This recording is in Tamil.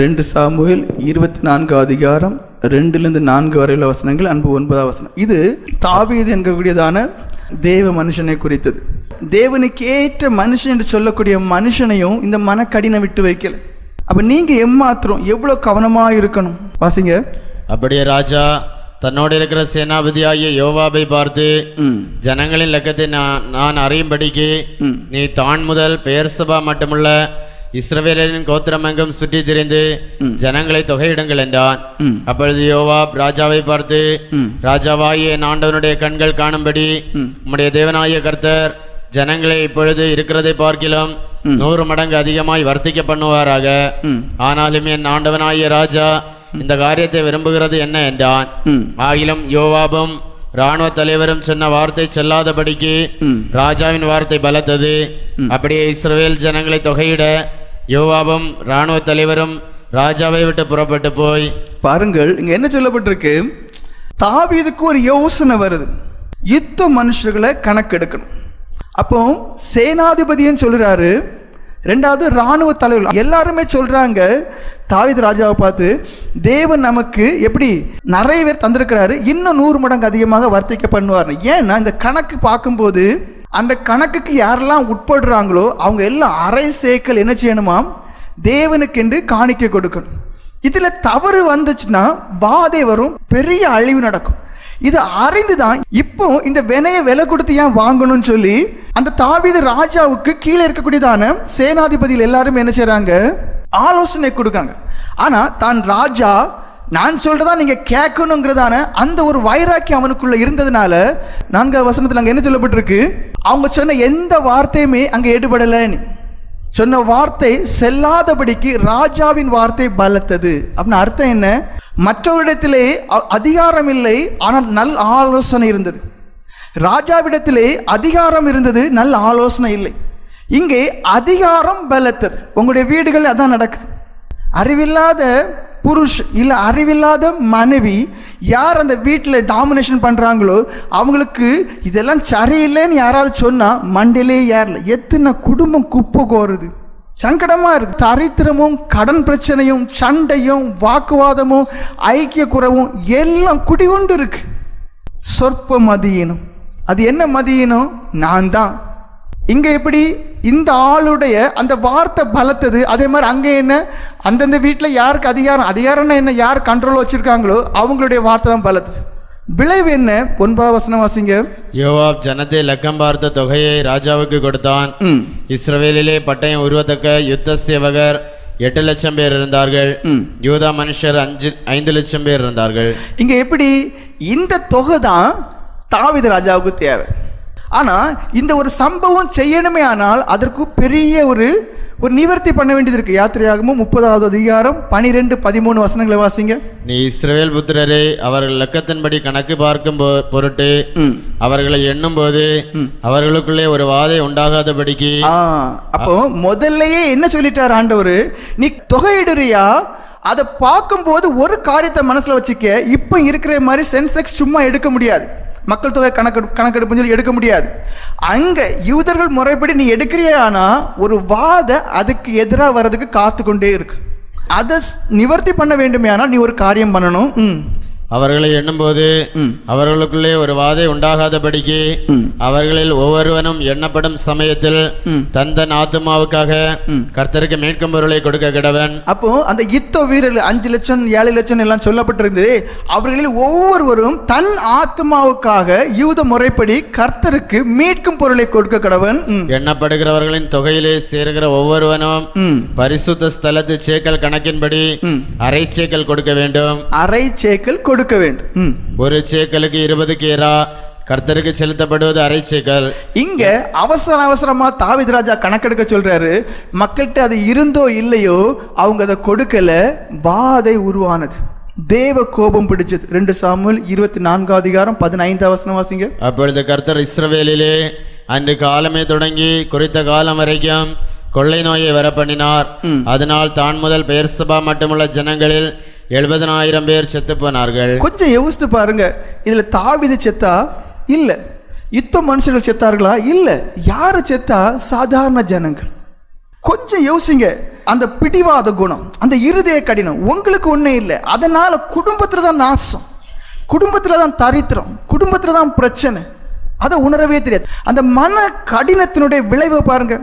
ரெண்டு சாமுவேல் இருபத்தி நான்கு அதிகாரம் ரெண்டுலேருந்து நான்கு வரையுள்ள வசனங்கள் அன்பு ஒன்பதாம் வசனம். இது தாவீது என்கக்கூடியதான தேவ மனுஷனை குறித்தது. தேவனுக்கு ஏற்ற மனுஷன் என்று சொல்லக்கூடிய மனுஷனையும் இந்த மனக்கடினை விட்டு வைக்கல. அப்ப நீங்க எம்மாத்திரம் எவ்வளவு கவனமா இருக்கணும்? வாசிங்க. அப்படியே ராஜா தன்னோடு இருக்கிற சேனாபதியாகிய யோவாபை பார்த்து ஜனங்களின் லக்கத்தை நான் நான் அறியும்படிக்கு. நீ தான் முதல் பெயர்சபா மட்டுமல்ல இஸ்ரவேலின் கோத்திரமெங்கும் சுற்றி திரிந்து ஜனங்களை தொகையிடுங்கள் என்றான். அப்பொழுது யோவாப் ராஜாவை பார்த்து. ராஜாவாகிய ஆண்டவனுடைய கண்கள் காணும்படி உம்முடைய தேவனாகிய கர்த்தர் ஜனங்களை இப்பொழுது இருக்கிறதை பார்க்கிலும் நூறு மடங்கு அதிகமாய் வர்த்திக்க பண்ணுவாராக. ஆனாலும் என் ஆண்டவனாகிய ராஜா இந்த காரியத்தை விரும்புகிறது என்ன என்றான். ஆகிலும் யோவாபும் இராணுவ தலைவரும் சொன்ன வார்த்தை செல்லாதபடிக்கு. ராஜாவின் வார்த்தை பலத்தது. அப்படியே இஸ்ரவேல் ஜனங்களை தொகையிட யோவாபும் இராணுவ தலைவரும் ராஜாவை விட்டு புறப்பட்டு போய் பாருங்கள் இங்க என்ன சொல்லப்பட்டிருக்கு? தாவீதுக்கு ஒரு யோசனை வருது. யுத்த மனுஷர்களை கணக்கெடுக்கணும். அப்போ சேனாதிபதியும் சொல்றாரு. ரெண்டாவது ராணுவ தலைவர்கள் எல்லாருமே சொல்றாங்க தாவித் ராஜாவை பார்த்து தேவன் நமக்கு எப்படி நிறைய பேர் தந்திருக்கிறாரு இன்னும் நூறு மடங்கு அதிகமாக வர்த்திக்க பண்ணுவார் ஏன்னா இந்த கணக்கு பார்க்கும்போது அந்த கணக்குக்கு யாரெல்லாம் உட்படுறாங்களோ அவங்க எல்லாம் அரை சேக்கல் என்ன செய்யணுமாம் தேவனுக்கென்று காணிக்க கொடுக்கணும். இதில் தவறு வந்துச்சுன்னா வாதை வரும் பெரிய அழிவு நடக்கும். இது அறிந்து தான் இப்போ இந்த வினையை விலை கொடுத்து ஏன் வாங்கணும்னு சொல்லி அந்த தாவீது ராஜாவுக்கு கீழே இருக்கக்கூடியதான சேனாதிபதிகள் எல்லாரும் என்ன செய்கிறாங்க ஆலோசனை கொடுக்காங்க ஆனால் தான் ராஜா நான் சொல்கிறதா நீங்கள் கேட்கணுங்கிறதான அந்த ஒரு வைராக்கியம் அவனுக்குள்ளே இருந்ததுனால நான்காவது வசனத்தில் அங்கே என்ன சொல்லப்பட்டிருக்கு? அவங்க சொன்ன எந்த வார்த்தையுமே அங்கே எடுபடலைன்னு. சொன்ன வார்த்தை செல்லாதபடிக்கு ராஜாவின் வார்த்தை பலத்தது. அப்படின்னு அர்த்தம் என்ன? மற்றவரிடத்திலே அ- அதிகாரம் இல்லை ஆனால் நல் ஆலோசனை இருந்தது. ராஜாவிடத்திலே அதிகாரம் இருந்தது நல்ல ஆலோசனை இல்லை. இங்கே அதிகாரம் பலத்தது. உங்களுடைய வீடுகள் அதான் நடக்குது. அறிவில்லாத புருஷ் இல்லை அறிவில்லாத மனைவி யார் அந்த வீட்டில் டாமினேஷன் பண்ணுறாங்களோ அவங்களுக்கு இதெல்லாம் சரியில்லைன்னு யாராவது சொன்னால் மண்டையிலே ஏறல. எத்தனை குடும்பம் குப்பை கோருது. சங்கடமாக இருக்குது தரித்திரமும் கடன் பிரச்சனையும் சண்டையும் வாக்குவாதமும் ஐக்கிய குறைவும் எல்லாம் குடிகொண்டு இருக்கு. சொற்ப மதியினம். அது என்ன மதியினம்? நான் தான் இங்கே எப்படி இந்த ஆளுடைய அந்த வார்த்தை பலத்தது. அதே மாதிரி அங்கே என்ன? அந்தந்த வீட்டில் யாருக்கு அதிகாரம்? அதிகாரம்னா என்ன? யார் கண்ட்ரோல் வச்சிருக்காங்களோ அவங்களுடைய வார்த்தை தான் பலத்தது. விளைவு என்ன? ஒன்பதாம் வசனம் வாசிங்க. யோவாப் ஜனத்தை லக்கம் பார்த்த தொகையை ராஜாவுக்கு கொடுத்தான். இஸ்ரவேலிலே பட்டயம் உருவத்தக்க யுத்த சேவகர் எட்டு லட்சம் பேர் இருந்தார்கள். யூதா மனுஷர் அஞ்சு ஐந்து லட்சம் பேர் இருந்தார்கள். இங்க எப்படி? இந்த தொகை தான் தாவீது ராஜாவுக்கு தேவை. ஆனா இந்த ஒரு சம்பவம் செய்யணுமே ஆனால் அதற்கு பெரிய ஒரு ஒரு நிவர்த்தி பண்ண வேண்டியது இருக்கு. யாத்திரையாகமும் முப்பதாவது அதிகாரம் பனிரெண்டு பதிமூணு வசனங்களை வாசிங்க. நீ இஸ்ரவேல் புத்திரரை அவர்கள் லக்கத்தின்படி கணக்கு பார்க்கும் பொருட்டு அவர்களை எண்ணும்போது அவர்களுக்குள்ளே ஒரு வாதை உண்டாகாதபடிக்கு. அப்போ முதல்லயே என்ன சொல்லிட்டார் ஆண்டவர்? நீ தொகையிடுறியா? அதை பார்க்கும்போது ஒரு காரியத்தை மனசுல வச்சுக்க இப்போ இருக்கிற மாதிரி சென்செக்ஸ் சும்மா எடுக்க முடியாது. மக்கள் தொகை கணக்கெடு கணக்கெடுப்புன்னு சொல்லி எடுக்க முடியாது. அங்கே யூதர்கள் முறைப்படி நீ எடுக்கிறியானா ஒரு வாத அதுக்கு எதிராக வர்றதுக்கு காத்து கொண்டே இருக்கு. அதை நிவர்த்தி பண்ண வேண்டுமே ஆனால் நீ ஒரு காரியம் பண்ணணும். ம். அவர்களை எண்ணும்போது. அவர்களுக்குள்ளே ஒரு வாதை உண்டாகாதபடிக்கு. அவர்களில் ஒவ்வொருவனும் எண்ணப்படும் சமயத்தில் ம். தன் தன் ஆத்துமாவுக்காக கர்த்தருக்கு மீட்கும் பொருளை கொடுக்க கிடவன் அப்போ அந்த யுத்த வீரர்கள் அஞ்சு லட்சம் ஏழு லட்சம் எல்லாம் சொல்லப்பட்டிருந்தது அவர்களில் ஒவ்வொருவரும் தன் ஆத்மாவுக்காக யூத முறைப்படி கர்த்தருக்கு மீட்கும் பொருளை கொடுக்க கடவன் எண்ணப்படுகிறவர்களின் தொகையிலே சேருகிற ஒவ்வொருவனும். பரிசுத்த ஸ்தலத்து சேக்கல் கணக்கின்படி. அரை சேக்கல் கொடுக்க வேண்டும் அரை சேக்கல் கொடுக்க வேண்டும். ஒரு சேக்கலுக்கு இருபது கேரா கர்த்தருக்கு செலுத்தப்படுவது அரை சேக்கல். இங்க அவசர அவசரமா தாவீது ராஜா கணக்கெடுக்க சொல்றாரு மக்கள்கிட்ட அது இருந்தோ இல்லையோ அவங்க அதை கொடுக்கல வாதை உருவானது. தேவ கோபம் பிடிச்சது. ரெண்டு சாமுவேல் இருபத்தி நான்காவது அதிகாரம் பதினைந்தாவது வசனம் வாசிங்க. அப்பொழுது கர்த்தர் இஸ்ரவேலிலே அன்று காலமே தொடங்கி குறித்த காலம் வரைக்கும் கொள்ளை நோயை வரப்பண்ணினார். அதனால் தான் முதல் பெயர் சபா மட்டுமுள்ள ஜனங்களில் எழுபதனாயிரம் பேர் செத்து போனார்கள். கொஞ்சம் யோசித்து பாருங்க. இதுல தாவிது செத்தா இல்ல. யுத்த மனுஷர்கள் செத்தார்களா? இல்ல. யார் செத்தா? சாதாரண ஜனங்கள். கொஞ்சம் யோசிங்க. அந்த பிடிவாத குணம் அந்த இருதய கடினம் உங்களுக்கு ஒன்றும் இல்லை. அதனால குடும்பத்தில் தான் நாசம். குடும்பத்தில் தான் தரித்திரம். குடும்பத்தில் தான் பிரச்சனை. அதை உணரவே தெரியாது. அந்த மன கடினத்தினுடைய விளைவை பாருங்க.